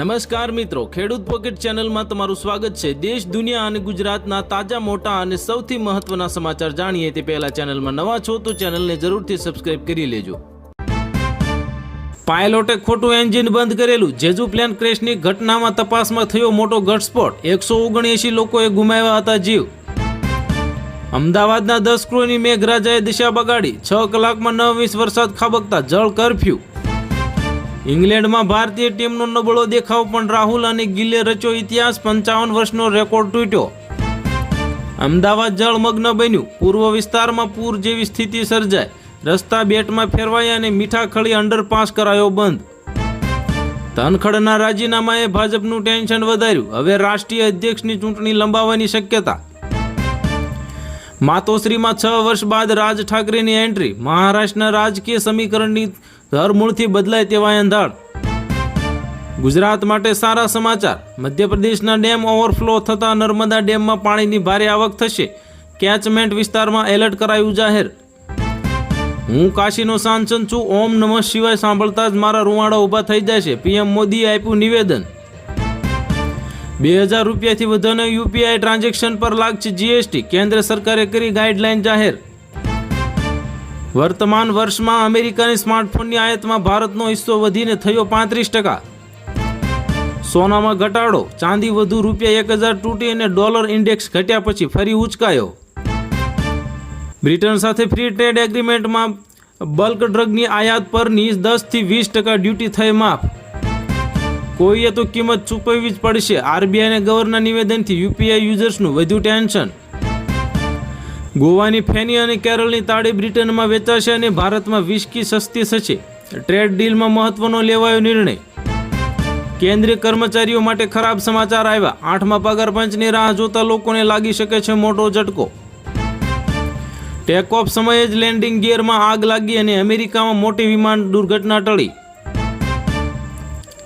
નમસ્કાર મિત્રો, ખેડૂત પોકેટ ચેનલમાં તમારું સ્વાગત છે. દેશ, દુનિયા અને ગુજરાતના તાજા, મોટા અને સૌથી મહત્વના સમાચાર જાણીએ તે પહેલા ચેનલમાં નવા છો તો ચેનલને જરૂરથી સબસ્ક્રાઇબ કરી લેજો. પાયલોટે ખોટું એન્જિન બંધ કરેલું. જેજુ પ્લેન ક્રેશની ઘટનામાં તપાસમાં થયો મોટો ઘટસ્ફોટ. એકસો ઓગણએંશી લોકોએ ગુમાવ્યા હતા જીવ. અમદાવાદના દસ ક્રોની મેઘરાજાએ દિશા બગાડી. છ કલાકમાં નવ ઇંચ વરસાદ ખાબકતા જળ કરફ્યુ. ઇંગ્લેન્ડમાં ભારતીય ટીમનો નબળો દેખાવ પણ રાહુલ અને ગિલે રચ્યો ઇતિહાસ પંચાવન વર્ષનો રેકોર્ડ તૂટ્યો. અમદાવાદ જળમગ્ન બન્યું. પૂર્વ વિસ્તારમાં પૂર જેવી સ્થિતિ સર્જાય રસ્તા બેટમાં ફેરવાયા અને મીઠાખળી અંડરપાસ કરાયો બંધ. ધનખડના રાજીનામાએ ભાજપનું ટેન્શન વધાર્યું. હવે રાષ્ટ્રીય અધ્યક્ષની ચૂંટણી લંબાવવાની શક્યતા. માતોશ્રીમાં છ વર્ષ બાદ રાજ ઠાકરેની એન્ટ્રી. મહારાષ્ટ્રના રાજકીય સમીકરણની ધરમૂળથી બદલાય તેવા એંધાણ ગુજરાત માટે સારા સમાચાર. મધ્યપ્રદેશના ડેમ ઓવરફ્લો થતાં નર્મદા ડેમમાં પાણીની ભારે આવક થશે. કેચમેન્ટ વિસ્તારમાં એલર્ટ કરાયું જાહેર. હું કાશીનો સાંસદ છું. ઓમ નમઃ શિવાય સાંભળતા જ મારા રૂવાડા ઊભા થઈ જાય છે. પીએમ મોદીએ આપ્યું નિવેદન. બે હજાર રૂપિયાથી વધુના યુપીઆઈ ટ્રાન્ઝેક્શન પર લાગશે જીએસટી. કેન્દ્ર સરકારે કરી ગાઈડલાઈન જાહેર. વર્તમાન વર્ષમાં અમેરિકાની સ્માર્ટફોનની આયાતમાં ભારતનો હિસ્સો વધીને થયો પાંત્રીસ ટકા. સોનામાં ઘટાડો, ચાંદી વધુ રૂપિયા એક હજાર તૂટી અને ડોલર ઇન્ડેક્સ ઘટ્યા પછી ફરી ઉચકાયો. બ્રિટન સાથે ફ્રી ટ્રેડ એગ્રીમેન્ટમાં બલ્ક ડ્રગની આયાત પરની દસથી વીસ ટકા ડ્યુટી થઈ માફ. કોઈએ તો કિંમત ચૂકવવી જ પડશે. આરબીઆઈને ગવર્નર નિવેદનથી યુપીઆઈ યુઝર્સનું વધુ ટેન્શન. ગોવાની ફેની અને કેરળની તાળી બ્રિટનમાં વેચાશે અને ભારતમાં વિસ્કી સસ્તી થશે. ટ્રેડ ડીલમાં મહત્વનો લેવાયો નિર્ણય. કેન્દ્રીય કર્મચારીઓ માટે ખરાબ સમાચાર આવ્યા. આઠમા પગાર પંચની રાહ જોતા લોકોને લાગી શકે છે મોટો ઝટકો. ટેક ઓફ સમયે જ લેન્ડિંગ ગિયરમાં આગ લાગી અને અમેરિકામાં મોટી વિમાન દુર્ઘટના ટળી.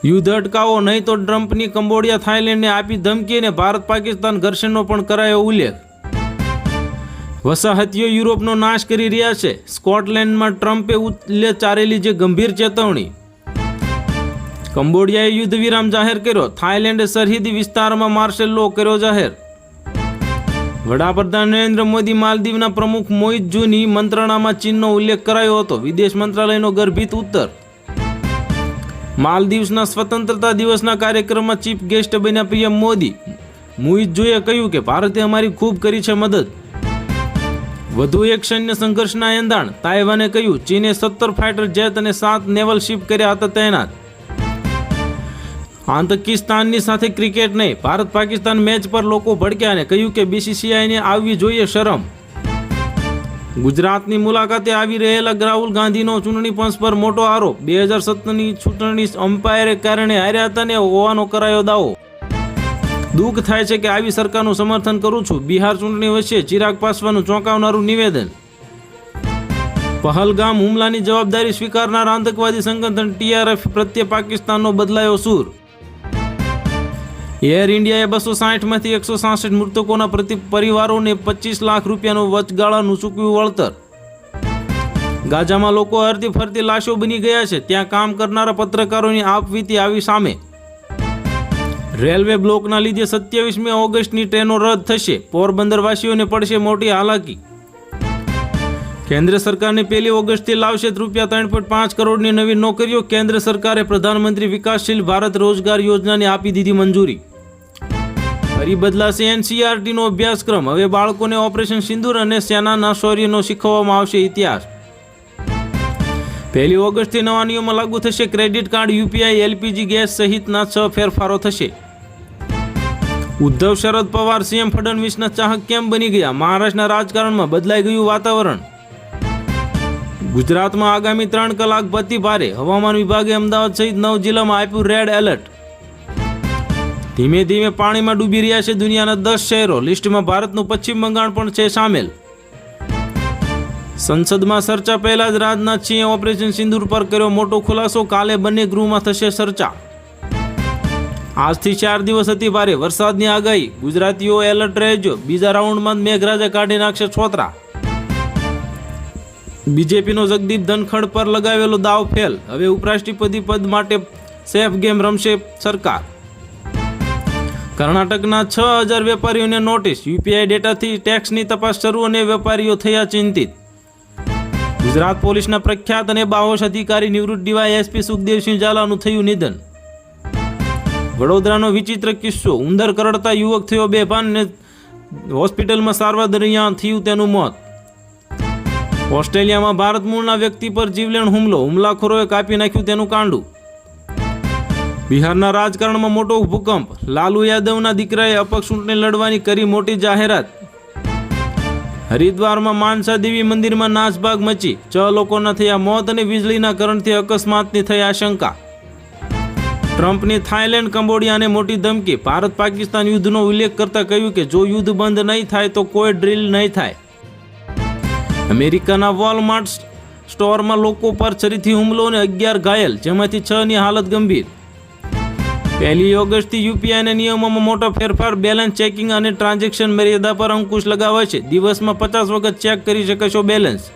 યુદ્ધ અટકાવો, નહીં તો ટ્રમ્પની કંબોડિયા થાઇલેન્ડને આપી ધમકી અને ભારત પાકિસ્તાન ઘર્ષણનો પણ કરાયો ઉલ્લેખ. વસાહતીઓ યુરોપનો નાશ કરી રહ્યા છે. સ્કોટલેન્ડમાં ટ્રમ્પે ઉલ્લે ચારેલી જે ગંભીર ચેતવણી. કંબોડિયાએ યુદ્ધ વિરામ જાહેર કર્યો. થાઇલેન્ડે સરહદી વિસ્તારમાં માર્શલ લો કર્યો જાહેર. વડાપ્રધાન નરેન્દ્ર મોદી માલદીવના પ્રમુખ મોહિત જૂની મંત્રણામાં ચીનનો ઉલ્લેખ કરાયો હતો. વિદેશ મંત્રાલયનો ગર્ભિત ઉત્તર. માલદીવ્સના સ્વતંત્રતા દિવસના કાર્યક્રમમાં ચીફ ગેસ્ટ બન્યા પીએમ મોદી. મોહિત જુએ કહ્યું કે, ભારતે અમારી ખૂબ કરી છે મદદ. વધુ એક સૈન્ય સંઘર્ષના એંધાણ. તાઇવાને કહ્યું, ચીને સત્તર ફાઇટર જેટ અને સાત નેવલ શિપ કર્યા હતા તૈનાત. આંતકિસ્તાનની સાથે ક્રિકેટ નહીં, ભારત પાકિસ્તાન મેચ પર લોકો ભડક્યા અને કહ્યું કે બીસીસીઆઈને આવવી જોઈએ શરમ. ગુજરાતની મુલાકાતે આવી રહેલા રાહુલ ગાંધીનો ચૂંટણી પંચ પર મોટો આરોપ. બે હજાર સત્તરની ચૂંટણી અમ્પાયરે કારણે હાર્યા હતા ને હોવાનો કરાયો દાવો. દુઃખ થાય છે કે આવી સરકારનું સમર્થન કરું છું. બિહાર ચૂંટણી વચ્ચે ચિરાગ પાસવાનું ચોંકાવનારું નિવેદન. પહલગામ હુમલાની જવાબદારી સ્વીકારનાર આતંકવાદી સંગઠન ટીઆરએફ પ્રત્યે પાકિસ્તાનનો બદલાયો સૂર. એર ઇન્ડિયાએ બસો સાઠમાંથી એકસો સાસઠ મૃતકોના પ્રતિ પરિવારોને પચીસ લાખ રૂપિયાનું વચગાળાનું ચૂકવ્યું વળતર. ગાજામાં લોકો હરતી ફરતી લાશો બની ગયા છે. ત્યાં કામ કરનારા પત્રકારોની આપવીતી આવી સામે રેલવે બ્લોકના લીધે સત્યાવીસમી ઓગસ્ટની ટ્રેનો રદ થશે. પોરબંદરવાસીઓને પડશે મોટી હાલાકી. કેન્દ્ર સરકારને પહેલી ઓગસ્ટથી લાવશે રૂપિયા ત્રણ પોઈન્ટ પાંચ કરોડની નવી નોકરીઓ. કેન્દ્ર સરકારે પ્રધાનમંત્રી વિકાસશીલ ભારત રોજગાર યોજનાને આપી દીધી મંજૂરી. ફરી બદલાશે એનસીઆરટીનો અભ્યાસક્રમ. હવે બાળકોને ઓપરેશન સિંદૂર અને સેનાના શૌર્યનો શીખવવામાં આવશે ઇતિહાસ. પહેલી ઓગસ્ટથી નવા નિયમો લાગુ થશે. Credit card, UPI, LPG, gas સહિતના છ ફેરફારો થશે. ઉદ્ધવ શરદ પવાર, સીએમ ફડણવીસના ચાહક કેમ બની ગયા? મહારાષ્ટ્રના રાજકારણમાં બદલાઈ ગયું વાતાવરણ. ગુજરાતમાં આગામી ત્રણ કલાક ભતી ભારે. હવામાન વિભાગે અમદાવાદ સહિત નવ જિલ્લામાં આપ્યું રેડ એલર્ટ. ધીમે ધીમે પાણીમાં ડૂબી રહ્યા છે દુનિયાના દસ શહેરો. લિસ્ટમાં ભારતનું પશ્ચિમ બંગાળ પણ છે સામેલ. સંસદમાં ચર્ચા પહેલા જ રાજનાથસિંહે ઓપરેશન સિંદૂર પર કર્યો મોટો ખુલાસો. કાલે બંને ગૃહમાં થશે ચર્ચા. આજથી ચાર દિવસ હતી ભારે વરસાદની આગાહી. ગુજરાતીઓ એલર્ટ રહેજો. બીજા રાઉન્ડમાં મેઘરાજા કાઢી નાખશે છોતરા. બીજેપીનો જગદીપ ધનખડ પર લગાવેલો દાવ ફેલ. હવે ઉપરાષ્ટ્રપતિ પદ માટે સેફ ગેમ રમશે સરકાર. કર્ણાટકના છ હજાર વેપારીઓને નોટિસ. યુપીઆઈ ડેટાથી ટેક્સની તપાસ શરૂ અને વેપારીઓ થયા ચિંતિત. ગુજરાત પોલીસના પ્રખ્યાત અને બાહોશ અધિકારી નિવૃત્ત ડીવાયએસપી સુખદેવસિંહ ઝાલાનું થયું નિધન. વડોદરાનો વિચિત્ર કિસ્સો. ઉંદર કરડતા યુવક થયો બેભાન ને હોસ્પિટલમાં સારવાર દરમિયાન થયું તેનું મોત. ઓસ્ટ્રેલિયામાં ભારત મૂળના વ્યક્તિ પર જીવલેણ હુમલો. હુમલાખોરોએ કાપી નાખ્યું તેનું કાંડું. બિહારના રાજકારણમાં મોટો ભૂકંપ. લાલુ યાદવના દીકરાએ અપક્ષ ચૂંટણી લડવાની કરી મોટી જાહેરાત. હરિદ્વારમાં માનસા દેવી મંદિરમાં નાસભાગ મચી. છ લોકોના થયા મોત અને વીજળીના કરંટથી અકસ્માતની થઈ આશંકા. ટ્રમ્પની થાઇલેન્ડ કંબોડિયાને મોટી ધમકી. ભારત પાકિસ્તાન યુદ્ધનો ઉલ્લેખ કરતા કહ્યું કે જો યુદ્ધ બંધ નહીં થાય તો કોઈ ડ્રીલ નહીં થાય. અમેરિકાના વોલમાર્ટ સ્ટોરમાં લોકો પર છરીથી હુમલો અને અગિયાર ઘાયલ, જેમાંથી છ ની હાલત ગંભીર. પહેલી ઓગસ્ટથી યુપીઆઈના નિયમોમાં મોટો ફેરફાર, બેલેન્સ ચેકિંગ અને ટ્રાન્ઝેક્શન મર્યાદા પર અંકુશ લગાવે છે. દિવસમાં પચાસ વખત ચેક કરી શકશો બેલેન્સ.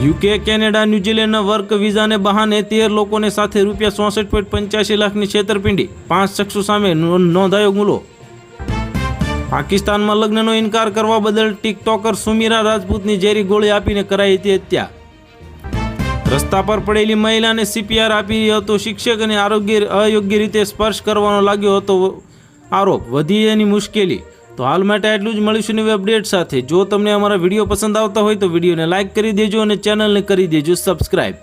યુકે, કેનેડા, ન્યૂઝીલેન્ડના વર્ક વિઝાને બહાને તેર લોકોને સાથે રૂપિયા ચોસઠ પોઈન્ટ પંચ્યાસી લાખની છેતરપિંડી. પાંચ શખ્સો સામે નોંધાયો ગુનો. પાકિસ્તાનમાં લગ્નનો ઇનકાર કરવા બદલ ટિકટોકર સુમીરા રાજપૂતની ઝેરી ગોળી આપીને કરાઈ હતી હત્યા. રસ્તા પર પડેલી મહિલાને સીપીઆર આપી હતો શિક્ષક અને આરોગ્ય, અયોગ્ય રીતે સ્પર્શ કરવાનો લાગ્યો હતો આરોપ. વધી એની મુશ્કેલી. તો હાલ માટે આટલું જ. મળીશું નવી અપડેટ સાથે. જો તમને અમારા વીડિયો પસંદ આવતા હોય તો વિડીયોને લાઇક કરી દેજો અને ચેનલને કરી દેજો સબસ્ક્રાઈબ